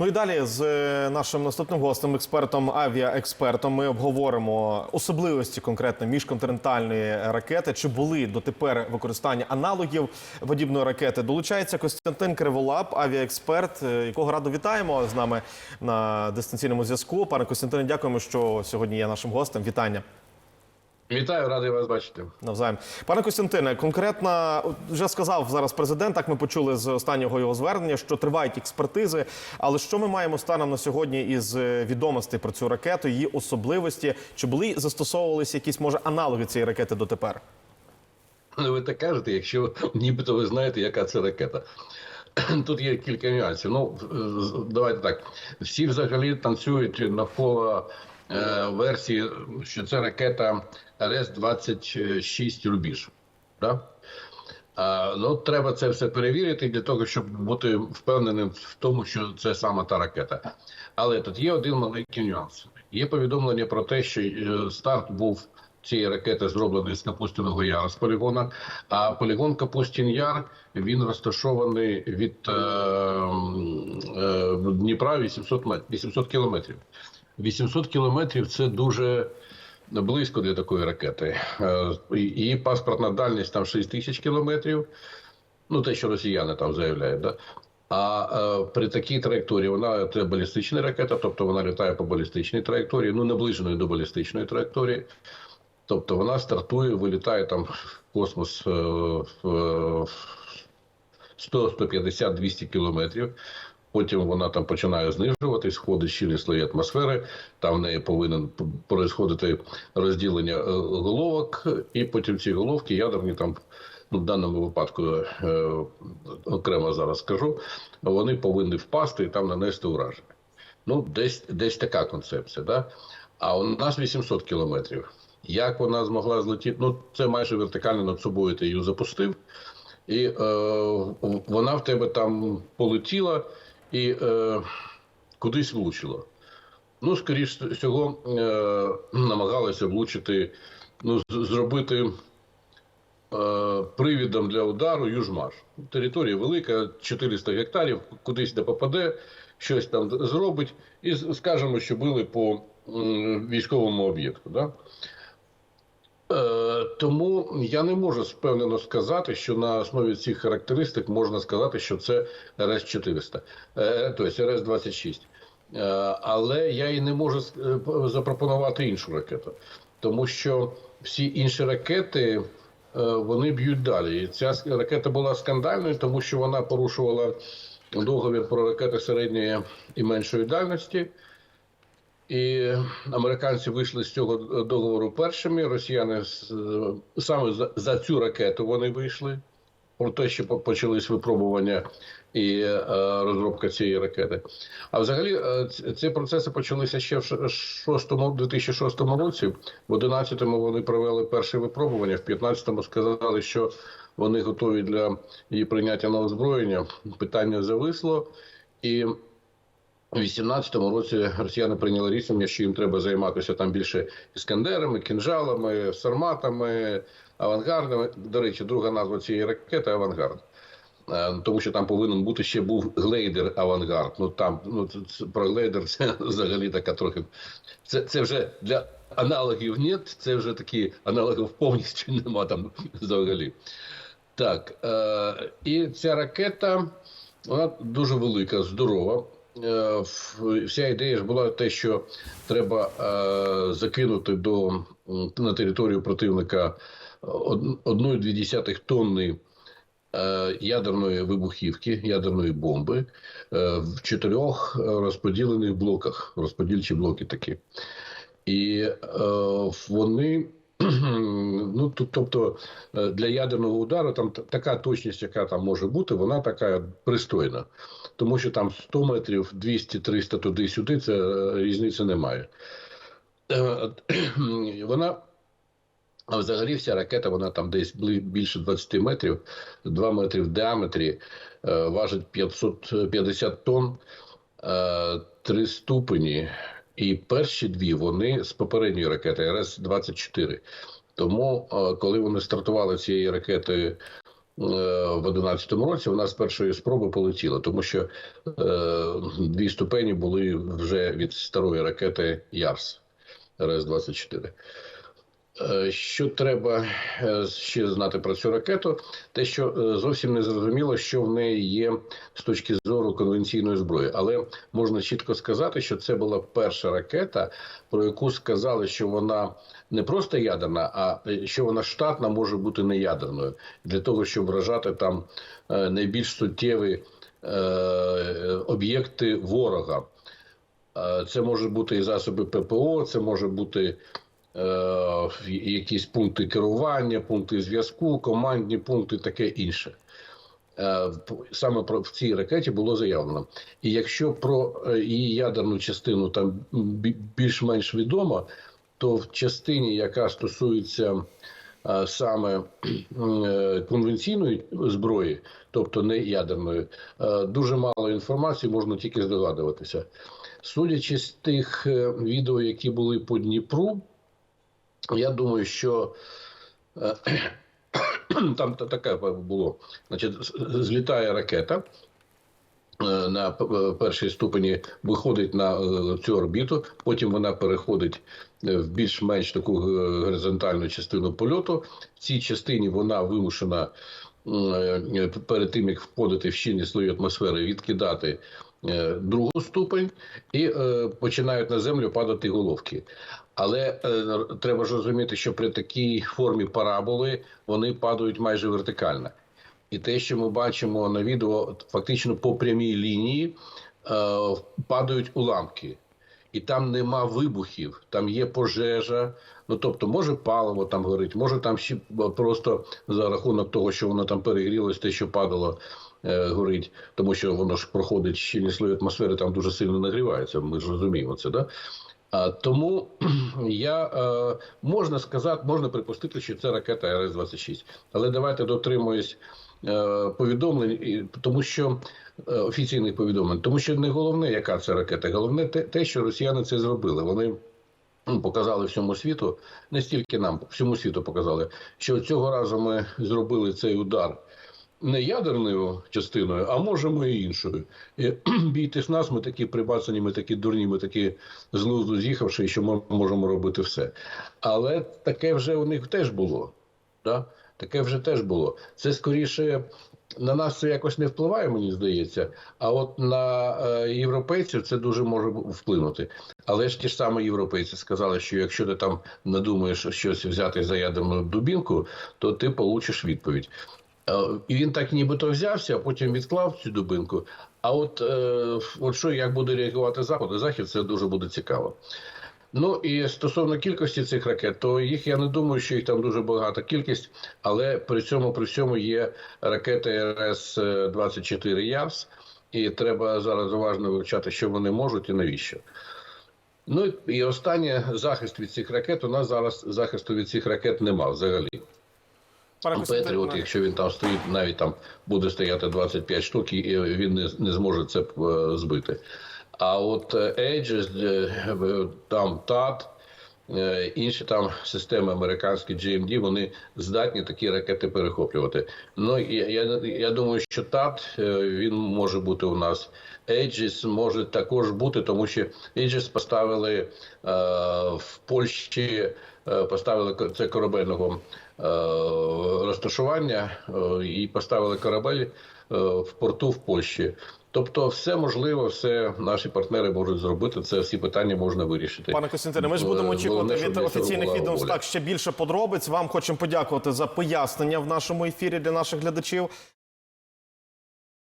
Ну і далі з е, нашим наступним гостем, експертом, авіаекспертом, ми обговоримо особливості конкретно міжконтинентальної ракети. Чи були дотепер використання аналогів подібної ракети? Долучається Костянтин Криволап, авіаексперт, е, якого радо вітаємо з нами на дистанційному зв'язку. Пане Костянтине, дякуємо, що сьогодні є нашим гостем. Вітання. Вітаю, радий вас бачити. Навзаєм. Пане Костянтине, конкретно вже сказав зараз президент, так ми почули з останнього його звернення, що тривають експертизи. Але що ми маємо станом на сьогодні із е, відомостей про цю ракету, її особливості? Чи були застосовувалися якісь може аналоги цієї ракети дотепер? Ну, ви так кажете, якщо нібито ви знаєте, яка це ракета. Тут є кілька нюансів. Ну, давайте так. Всі взагалі танцюють навколо версії, що це ракета РС-26 Рубіж. Да? А, ну, треба це все перевірити для того, щоб бути впевненим в тому, що це саме та ракета. Але тут є один маленький нюанс. Є повідомлення про те, що е, старт був цієї ракети зроблений з Капустиного Яру з полігона. А полігон Капустін Яр він розташований від е, е, Дніпра 800, 800 кілометрів. 800 кілометрів це дуже близько для такої ракети. Е, Її паспортна дальність там 6 тисяч кілометрів. Ну, те, що росіяни там заявляють, да? А е, при такій траєкторії вона це балістична ракета, тобто вона літає по балістичній траєкторії, ну наближеної до балістичної траєкторії. Тобто вона стартує, вилітає там в космос е, е, 100, 150, 200 кілометрів. Потім вона там починає знижуватись, входить в щільні слої атмосфери. Там в неї повинен происходити розділення е, головок, і потім ці головки ядерні там. Ну, в даному випадку е, окремо зараз скажу, вони повинні впасти і там нанести ураження. Ну, десь, десь така концепція. Да? А у нас 800 кілометрів. Як вона змогла злетіти? Ну, це майже вертикально над собою ти її запустив, і е, вона в тебе там полетіла і е, кудись влучила. Ну, скоріш всього, е, намагалися влучити, ну, зробити е, привідом для удару Южмаш. Територія велика, 400 гектарів, кудись не попаде, щось там зробить, і скажемо, що били по м, військовому об'єкту. Да? Е, тому я не можу впевнено сказати, що на основі цих характеристик можна сказати, що це РС-400, е, тобто РС-26. Е, але я і не можу е, запропонувати іншу ракету, тому що всі інші ракети е, вони б'ють далі. І ця ракета була скандальною, тому що вона порушувала договір про ракети середньої і меншої дальності. І американці вийшли з цього договору першими. Росіяни саме за, за цю ракету вони вийшли. Про те, що почались випробування і е, розробка цієї ракети. А взагалі е, ці процеси почалися ще в ш- шостому, 2006 році. В 11-му вони провели перше випробування, в 15-му сказали, що вони готові для її прийняття на озброєння. Питання зависло. І у 18-му році росіяни прийняли рішення, що їм треба займатися там більше іскандерами, кінжалами, сарматами, авангардами. До речі, друга назва цієї ракети авангард. Е, Тому що там повинен бути ще був глейдер авангард. Ну там ну про глейдер це взагалі така трохи. Це, це вже для аналогів нет, це вже такі аналогів повністю нема там взагалі. Так, е, і ця ракета вона дуже велика, здорова. Е, вся ідея ж була те, що треба е, закинути до на територію противника од- 1,2 тонни е, ядерної вибухівки, ядерної бомби в чотирьох розподілених блоках, розподільчі блоки такі. І е, вони, ну тут, тобто, е, для ядерного удару там така точність, яка там може бути, вона така пристойна. Тому що там 100 метрів, 200-300 туди-сюди, це е, різниці немає. Е, Вона а взагалі вся ракета, вона там десь більше 20 метрів, 2 метри в діаметрі, важить 550 тонн, е, 3 ступені. І перші дві вони з попередньої ракети РС-24. Тому, е, коли вони стартували цієї ракети в 11-му році вона з першої спроби полетіла, тому що е, дві ступені були вже від старої ракети Ярс РС-24. Е, Що треба е, ще знати про цю ракету? Те, що е, зовсім не зрозуміло, що в неї є з точки зору конвенційної зброї, але можна чітко сказати, що це була перша ракета, про яку сказали, що вона не просто ядерна, а е, що вона штатна може бути не ядерною для того, щоб вражати там е, найбільш суттєві е, об'єкти ворога. Е, Це може бути і засоби ППО, це може бути е, якісь пункти керування, пункти зв'язку, командні пункти, таке інше. Е, Саме про в цій ракеті було заявлено. І якщо про е, її ядерну частину там більш-менш відомо, то в частині, яка стосується е, саме е, конвенційної зброї, тобто не ядерної, е, дуже мало інформації, можна тільки здогадуватися. Судячи з тих е, відео, які були по Дніпру, я думаю, що е, там та- таке було. Значить, злітає ракета. е, На е, першій ступені виходить на цю орбіту, потім вона переходить в більш-менш таку горизонтальну частину польоту. В цій частині вона вимушена перед тим, як входити в щільні слої атмосфери, відкидати другу ступень і е, починають на землю падати головки. Але е, треба ж розуміти, що при такій формі параболи вони падають майже вертикально. І те, що ми бачимо на відео, фактично по прямій лінії е, падають уламки. І там нема вибухів, там є пожежа. Ну тобто, може паливо там горить, може там ще просто за рахунок того, що воно там перегрілось, те, що падало, е, горить, тому що воно ж проходить щільні слої атмосфери, там дуже сильно нагрівається. Ми ж розуміємо це, да? А, тому я е, можна сказати, можна припустити, що це ракета РС-26. Але давайте дотримуюсь повідомлень, і- тому що е, офіційних повідомлень, тому що не головне, яка це ракета, головне те, що росіяни це зробили. Вони ну, показали всьому світу, не стільки нам, всьому світу показали, що цього разу ми зробили цей удар не ядерною частиною, а можемо і іншою. І, бійтесь нас, ми такі прибацані, ми такі дурні, ми такі з глузду з'їхавши, що ми можемо робити все. Але таке вже у них теж було. Да? Таке вже теж було. Це скоріше на нас це якось не впливає, мені здається. А от на е, європейців це дуже може вплинути. Але ж ті ж самі європейці сказали, що якщо ти там надумаєш щось взяти за ядерну дубінку, то ти получиш відповідь. Е, І він так нібито взявся, а потім відклав цю дубинку. А от, е, от що як буде реагувати Захід, Захід це дуже буде цікаво. Ну і стосовно кількості цих ракет, то їх я не думаю, що їх там дуже багата кількість, але при цьому при всьому є ракети РС-24 Ярс, і треба зараз уважно вивчати, що вони можуть і навіщо. Ну і останнє захист від цих ракет. У нас зараз захисту від цих ракет нема взагалі. Петріот, якщо він там стоїть, навіть там буде стояти 25 штук, і він не, не зможе це е, збити. А от е, Aegis, е, там ТАТ, е, інші там системи американські GMD, вони здатні такі ракети перехоплювати. Ну я, я, я думаю, що ТАТ він може бути у нас. Aegis може також бути, тому що Aegis поставили е, в Польщі, поставили ко- це корабельного е, розташування е, і поставили корабель е, в порту в Польщі. Тобто, все можливо, все наші партнери можуть зробити. Це всі питання можна вирішити. Пане Костянтине, ми ж будемо очікувати від офіційних відомств так ще більше подробиць. Вам хочемо подякувати за пояснення в нашому ефірі для наших глядачів.